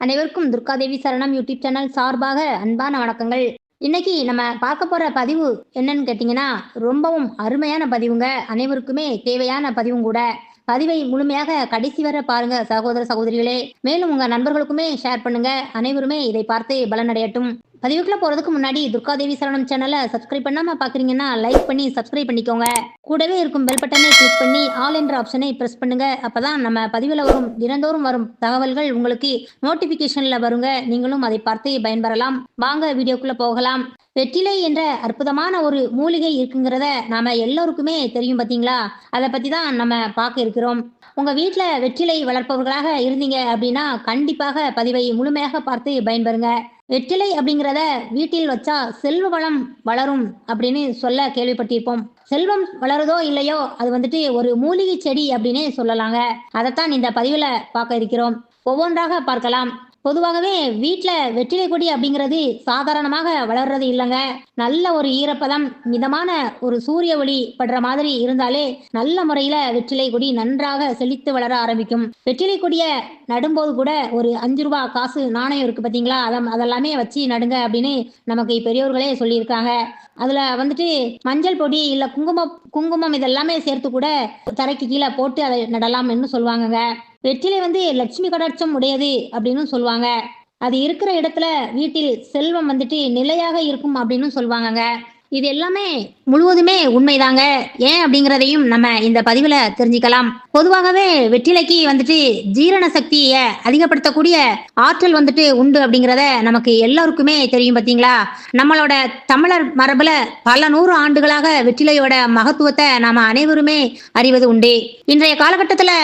அனைவருக்கும் துர்காதேவி சரணம் YouTube channel சார்பாக அன்பான வணக்கங்கள். இன்னைக்கு நம்ம பார்க்க போற பதிவு என்னன்னு கேட்டிங்கன்னா ரொம்பவும் அருமையான பதிவுங்க. அனைவருக்குமே தேவையான பதிவும் கூட. பதிவை முழுமையாக கடைசி வர பாருங்க சகோதர சகோதரிகளே. மேலும் உங்க நண்பர்களுக்குமே ஷேர் பண்ணுங்க. அனைவருமே இதை பார்த்து பலனடையட்டும். பதிவுக்குள்ள போறதுக்கு முன்னாடி துர்காதேவி சரணம் சேனலை சப்ஸ்கிரைப் பண்ணாம பாக்குறீங்கன்னா லைக் பண்ணி சப்ஸ்கிரைப் பண்ணிக்கோங்க. கூடவே இருக்கும் பெல் பட்டனை கிளிக் பண்ணி ஆல் என்ற ஆப்ஷனை பிரஸ் பண்ணுங்க. அப்பதான் நம்ம பதிவில் வரும் தினந்தோறும் வரும் தகவல்கள் உங்களுக்கு நோட்டிபிகேஷன்ல வருங்க. நீங்களும் அதை பார்த்து பயன்பெறலாம். வாங்க வீடியோக்குள்ள போகலாம். வெற்றிலை என்ற அற்புதமான ஒரு மூலிகை இருக்குங்கிறத நாம எல்லோருக்குமே தெரியும் பாத்தீங்களா? அதை பத்தி தான் நம்ம பார்க்க இருக்கிறோம். உங்க வீட்டுல வெற்றிலை வளர்ப்பவர்களாக இருந்தீங்க அப்படின்னா கண்டிப்பாக பதிவை முழுமையாக பார்த்து பயன்பெறுங்க. வெற்றிலை அப்படிங்கிறத வீட்டில் வச்சா செல்வ வளம் வளரும் அப்படின்னு சொல்ல கேள்விப்பட்டிருப்போம். செல்வம் வளருதோ இல்லையோ அது வந்துட்டு ஒரு மூலிகை செடி அப்படின்னே சொல்லலாங்க. அதைத்தான் இந்த பதிவில் பார்க்க இருக்கிறோம். ஒவ்வொன்றாக பார்க்கலாம். பொதுவாகவே வீட்டில் வெற்றிலை கொடி அப்படிங்கிறது சாதாரணமாக வளர்றது இல்லைங்க. நல்ல ஒரு ஈரப்பதம் மிதமான ஒரு சூரிய ஒளி படுற மாதிரி இருந்தாலே நல்ல முறையில் வெற்றிலை கொடி நன்றாக செழித்து வளர ஆரம்பிக்கும். வெற்றிலை கொடியை நடும்போது கூட ஒரு அஞ்சு ரூபா காசு நாணயம் இருக்கு பார்த்தீங்களா அதை அதெல்லாமே வச்சு நடுங்க அப்படின்னு நமக்கு பெரியோர்களே சொல்லியிருக்காங்க. அதில் வந்துட்டு மஞ்சள் பொடி இல்லை குங்குமம் குங்குமம் இதெல்லாமே சேர்த்து கூட தரைக்கு கீழே போட்டு அதை நடலாம்னு சொல்லுவாங்கங்க. வெற்றிலை வந்து லட்சுமி கடாட்சம் உடையது அப்படின்னு சொல்லுவாங்க. அது இருக்கிற இடத்துல வீட்டில் செல்வம் வந்துட்டு நிலையாக இருக்கும் அப்படின்னு சொல்லுவாங்கங்க. இது எல்லாமே முழுவதுமே உண்மைதாங்க. ஏன் அப்படிங்கிறதையும் நம்ம இந்த பதிவில் தெரிஞ்சுக்கலாம். பொதுவாகவே வெற்றிலைக்கு வந்துட்டு ஜீரண சக்தியை அதிகப்படுத்தக்கூடிய ஆற்றல் வந்துட்டு உண்டு அப்படிங்கிறத நமக்கு எல்லாருக்குமே தெரியும் பார்த்தீங்களா நம்மளோட தமிழர் மரபுல பல நூறு ஆண்டுகளாக வெற்றிலையோட மகத்துவத்தை நாம அனைவருமே அறிவது உண்டு. இன்றைய காலகட்டத்தில்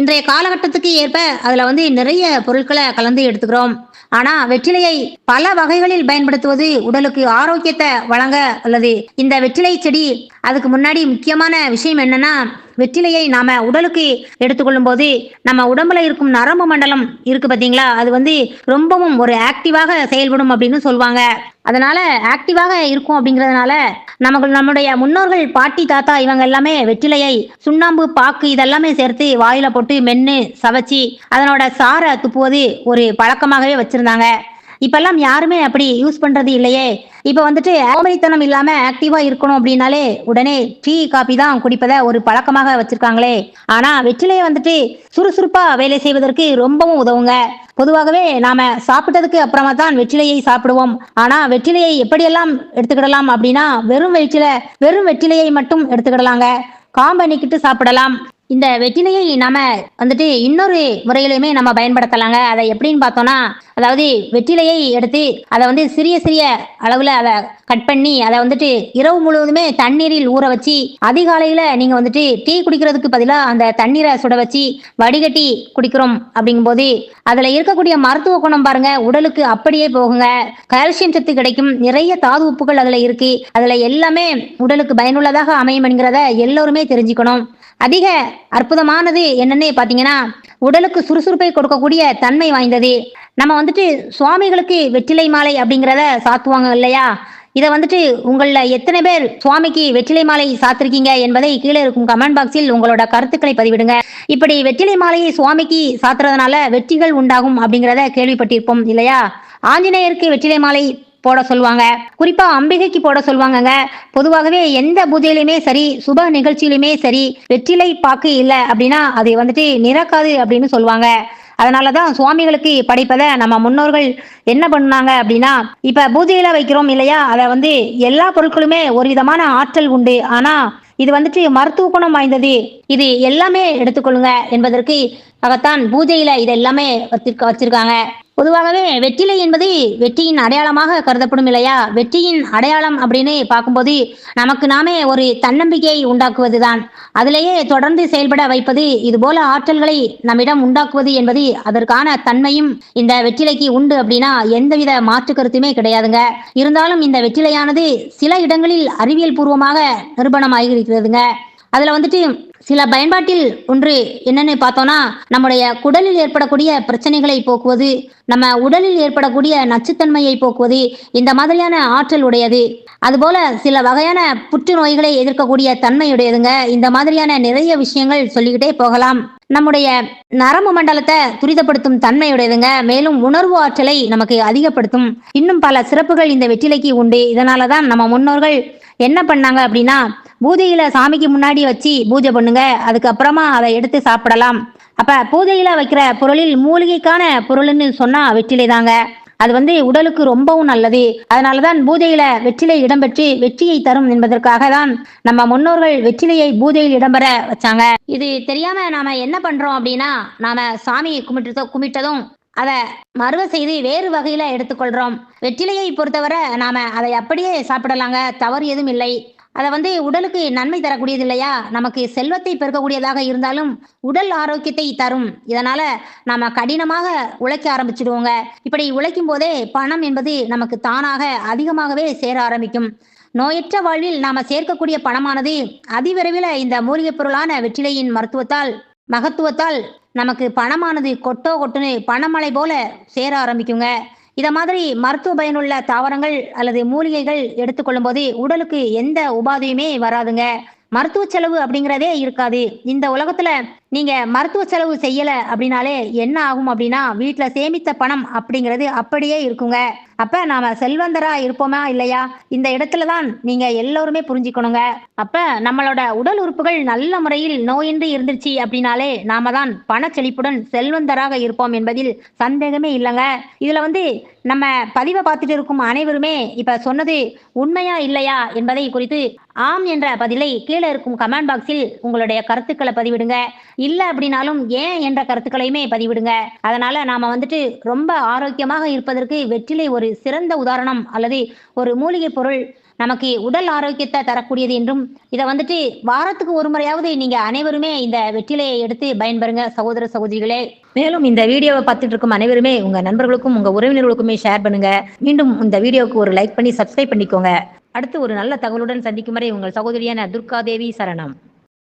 இன்றைய காலகட்டத்துக்கு ஏற்ப அதில் வந்து நிறைய பொருட்களை கலந்து எடுத்துக்கிறோம். ஆனா வெற்றிலையை பல வகைகளில் பயன்படுத்துவது உடலுக்கு ஆரோக்கியத்தை வழங்க உள்ளது. இந்த வெற்றிலை செடி அதுக்கு முன்னாடி முக்கியமான விஷயம் என்னன்னா வெற்றிலையை நாம உடலுக்கு எடுத்துக்கொள்ளும் போது நம்ம உடம்புல இருக்கும் நரம்பு மண்டலம் இருக்கு பாத்தீங்களா? அது வந்து ரொம்பவும் ஒரு ஆக்டிவாக செயல்படும் அப்படின்னு சொல்லுவாங்க. அதனால ஆக்டிவாக இருக்கும் அப்படிங்கிறதுனால நமக்கு நம்முடைய முன்னோர்கள் பாட்டி தாத்தா இவங்க எல்லாமே வெற்றிலையை சுண்ணாம்பு பாக்கு இதெல்லாமே சேர்த்து வாயில போட்டு மென்னு சவைச்சி அதனோட சாரை துப்புவது ஒரு பழக்கமாகவே வச்சிருந்தாங்க. இப்பெல்லாம் யாருமே அப்படி யூஸ் பண்றது இல்லையே. இப்போ வந்துட்டு ஆமரித்தனம் இல்லாம ஆக்டிவா இருக்கணும் அப்படின்னாலே உடனே டீ காபி தான் குடிப்பதை ஒரு பழக்கமாக வச்சிருக்காங்களே. ஆனா வெற்றிலையை வந்துட்டு சுறுசுறுப்பா வேலை செய்வதற்கு ரொம்பவும் உதவுங்க. பொதுவாகவே நாம சாப்பிட்டதுக்கு அப்புறமா தான் வெற்றிலையை சாப்பிடுவோம். ஆனா வெற்றிலையை எப்படியெல்லாம் எடுத்துக்கிடலாம் அப்படின்னா வெறும் வெற்றிலை வெறும் வெற்றிலையை மட்டும் எடுத்துக்கிடலாங்க. காம்பனிக்கிட்டு சாப்பிடலாம். இந்த வெற்றிலையை நாம வந்துட்டு இன்னொரு முறையிலுமே நம்ம பயன்படுத்தலாங்க. அதை எப்படின்னு பார்த்தோம்னா அதாவது வெற்றிலையை எடுத்து அதை வந்து சிறிய சிறிய அளவில் அதை கட் பண்ணி அதை வந்துட்டு இரவு முழுவதுமே தண்ணீரில் ஊற வச்சு அதிகாலையில் நீங்கள் வந்துட்டு டீ குடிக்கிறதுக்கு பதிலாக அந்த தண்ணீரை சுட வச்சு வடிகட்டி குடிக்கிறோம் அப்படிங்கும்போது அதில் இருக்கக்கூடிய மருத்துவ குணம் பாருங்க உடலுக்கு அப்படியே போகுங்க. கால்சியம் சத்து கிடைக்கும். நிறைய தாது உப்புகள் அதில் இருக்கு. அதில் எல்லாமே உடலுக்கு பயனுள்ளதாக அமையும் என்கிறத எல்லோருமே தெரிஞ்சுக்கணும். அதிக அற்புதமானது என்னன்னு பார்த்தீங்கன்னா உடலுக்கு சுறுசுறுப்பை கொடுக்கக்கூடிய தன்மை வாய்ந்தது. நம்ம வந்துட்டு சுவாமிகளுக்கு வெற்றிலை மாலை அப்படிங்கிறத சாத்துவாங்க இல்லையா? இதை வந்துட்டு உங்களில் எத்தனை பேர் சுவாமிக்கு வெற்றிலை மாலை சாத்திருக்கீங்க என்பதை கீழே இருக்கும் கமெண்ட் பாக்ஸில் உங்களோட கருத்துக்களை பதிவிடுங்க. இப்படி வெற்றிலை மாலையை சுவாமிக்கு சாத்துறதுனால வெற்றிகள் உண்டாகும் அப்படிங்கிறத கேள்விப்பட்டிருப்போம் இல்லையா? ஆஞ்சநேயருக்கு வெற்றிலை மாலை போட சொல்லுவாங்க. குறிப்பா அம்பிகைக்கு போட சொல்லுவாங்கங்க. பொதுவாகவே எந்த பூஜையிலுமே சரி சுப நிகழ்ச்சியிலுமே சரி வெற்றிலை பாக்கு இல்லை அப்படின்னா அது வந்துட்டு நிறக்காது அப்படின்னு சொல்லுவாங்க. அதனாலதான் சுவாமிகளுக்கு படைப்பதை நம்ம முன்னோர்கள் என்ன பண்ணாங்க அப்படின்னா இப்ப பூஜையில வைக்கிறோம் இல்லையா? அதை வந்து எல்லா பொருட்களுமே ஒரு விதமான ஆற்றல் உண்டு. ஆனா இது வந்துட்டு மருத்துவ குணம் வாய்ந்தது. இது எல்லாமே எடுத்துக்கொள்ளுங்க என்பதற்கு ஆகத்தான் பூஜையில இது எல்லாமே வச்சிருக்காங்க. பொதுவாகவே வெற்றிலை என்பது வெற்றியின் அடையாளமாக கருதப்படும் இல்லையா? வெற்றியின் அடையாளம் அப்படின்னு பார்க்கும்போது நமக்கு நாமே ஒரு தன்னம்பிக்கையை உண்டாக்குவதுதான். அதிலேயே தொடர்ந்து செயல்பட வைப்பது இது போல ஆற்றல்களை நம்மிடம் உண்டாக்குவது என்பது அதற்கான தன்மையும் இந்த வெற்றிலைக்கு உண்டு அப்படின்னா எந்தவித மாற்று கருத்துமே கிடையாதுங்க. இருந்தாலும் இந்த வெற்றிலையானது சில இடங்களில் அறிவியல் பூர்வமாக நிரூபணமாகி இருக்கிறதுங்க அதுல வந்துட்டு சில பயன்பாட்டில் ஒன்று என்னன்னு பார்த்தோம்னா நம்முடைய குடலில் ஏற்படக்கூடிய பிரச்சனைகளை போக்குவது நம்ம உடலில் ஏற்படக்கூடிய நச்சுத்தன்மையை போக்குவது இந்த மாதிரியான ஆற்றல் உடையது. அதுபோல சில வகையான புற்றுநோய்களை எதிர்க்கக்கூடிய தன்மையுடையதுங்க இந்த மாதிரியான நிறைய விஷயங்கள் சொல்லிக்கிட்டே போகலாம். நம்முடைய நரம்பு மண்டலத்தை துரிதப்படுத்தும் தன்மையுடையதுங்க மேலும் உணர்வு ஆற்றலை நமக்கு அதிகப்படுத்தும். இன்னும் பல சிறப்புகள் இந்த வெற்றிலைக்கு உண்டு. இதனால தான் நம்ம முன்னோர்கள் என்ன பண்ணாங்க அப்படின்னா பூஜையில சாமிக்கு முன்னாடி வச்சு பூஜை பண்ணுங்க அதுக்கப்புறமா அதை எடுத்து சாப்பிடலாம். அப்ப பூஜையில வைக்கிற பொருளில் மூலிகைக்கான பொருள்னு சொன்னா வெற்றிலை தாங்க. அது வந்து உடலுக்கு ரொம்பவும் நல்லது. அதனாலதான் பூஜையில வெற்றிலை இடம்பெற்று வெற்றியை தரும் என்பதற்காக தான் நம்ம முன்னோர்கள் வெற்றிலையை பூஜையில் இடம்பெற வச்சாங்க. இது தெரியாம நாம என்ன பண்றோம் அப்படின்னா நாம சாமியை கும்பிட்டு கும்பிட்டதும் அதை மறுவ செய்து வேறு வகையில எடுத்துக்கொள்றோம். வெற்றிலையை பொறுத்தவரை நாம அதை அப்படியே சாப்பிடலாங்க தவறு எதுவும் இல்லை. அதை வந்து உடலுக்கு நன்மை தரக்கூடியது இல்லையா? நமக்கு செல்வத்தை பெருக்கக்கூடியதாக இருந்தாலும் உடல் ஆரோக்கியத்தை தரும். இதனால நாம கடினமாக உழைக்க ஆரம்பிச்சிடுவோங்க. இப்படி உழைக்கும் போதே பணம் என்பது நமக்கு தானாக அதிகமாகவே சேர ஆரம்பிக்கும். நோயற்ற வாழ்வில் நாம சேர்க்கக்கூடிய பணமானது அதிவிரைவில் இந்த மூலிகைப் பொருளான வெற்றிலையின் மருத்துவத்தால் மகத்துவத்தால் நமக்கு பணமானது கொட்டோ கொட்டுன்னு பணமழை போல சேர ஆரம்பிக்குங்க. இத மாதிரி மருத்துவ பயனுள்ள தாவரங்கள் அல்லது மூலிகைகள் எடுத்துக்கொள்ளும் போது உடலுக்கு எந்த உபாதையுமே வராதுங்க. மருத்துவ செலவு அப்படிங்கிறதே இருக்காது. இந்த உலகத்துல நீங்க மருத்துவ செலவு செய்யல அப்படின்னாலே என்ன ஆகும் அப்படின்னா வீட்டுல சேமித்த பணம் அப்படிங்கிறது அப்படியே இருக்குங்க. அப்ப நாம செல்வந்தரா இருப்போமா இல்லையா? இந்த இடத்துல தான் நீங்க எல்லோருமே புரிஞ்சுக்கணுங்க. அப்ப நம்மளோட உடல் உறுப்புகள் நல்ல முறையில் நோயின்றி இருந்துச்சு அப்படின்னாலே நாம தான் பண செழிப்புடன் செல்வந்தராக இருப்போம் என்பதில் சந்தேகமே இல்லைங்க. இதுல வந்து நம்ம பதிவை பார்த்துட்டு இருக்கும் அனைவருமே இப்ப சொன்னது உண்மையா இல்லையா என்பதை குறித்து ஆம் என்ற பதிலை கீழே இருக்கும் கமெண்ட் பாக்ஸில் உங்களுடைய கருத்துக்களை பதிவிடுங்க. இல்ல அப்படின்னாலும் ஏன் என்ற கருத்துக்களையுமே பதிவிடுங்க. அதனால நாம வந்துட்டு ரொம்ப ஆரோக்கியமாக இருப்பதற்கு வெற்றிலை ஒரு சிறந்த உதாரணம் அல்லது ஒரு மூலிகை பொருள் நமக்கு உடல் ஆரோக்கியத்தை தரக்கூடியது என்றும் இதை வந்துட்டு வாரத்துக்கு ஒரு முறையாவது நீங்க அனைவருமே இந்த வெற்றிலையை எடுத்து பயன்பெறுங்க சகோதர சகோதரிகளே. மேலும் இந்த வீடியோவை பார்த்துட்டு இருக்கும் அனைவருமே உங்க நண்பர்களுக்கும் உங்க உறவினர்களுக்குமே ஷேர் பண்ணுங்க. மீண்டும் இந்த வீடியோவுக்கு ஒரு லைக் பண்ணி சப்ஸ்கிரைப் பண்ணிக்கோங்க. அடுத்து ஒரு நல்ல தகவலுடன் சந்திக்கும் வரை உங்கள் சகோதரியான துர்கா தேவி சரணம்.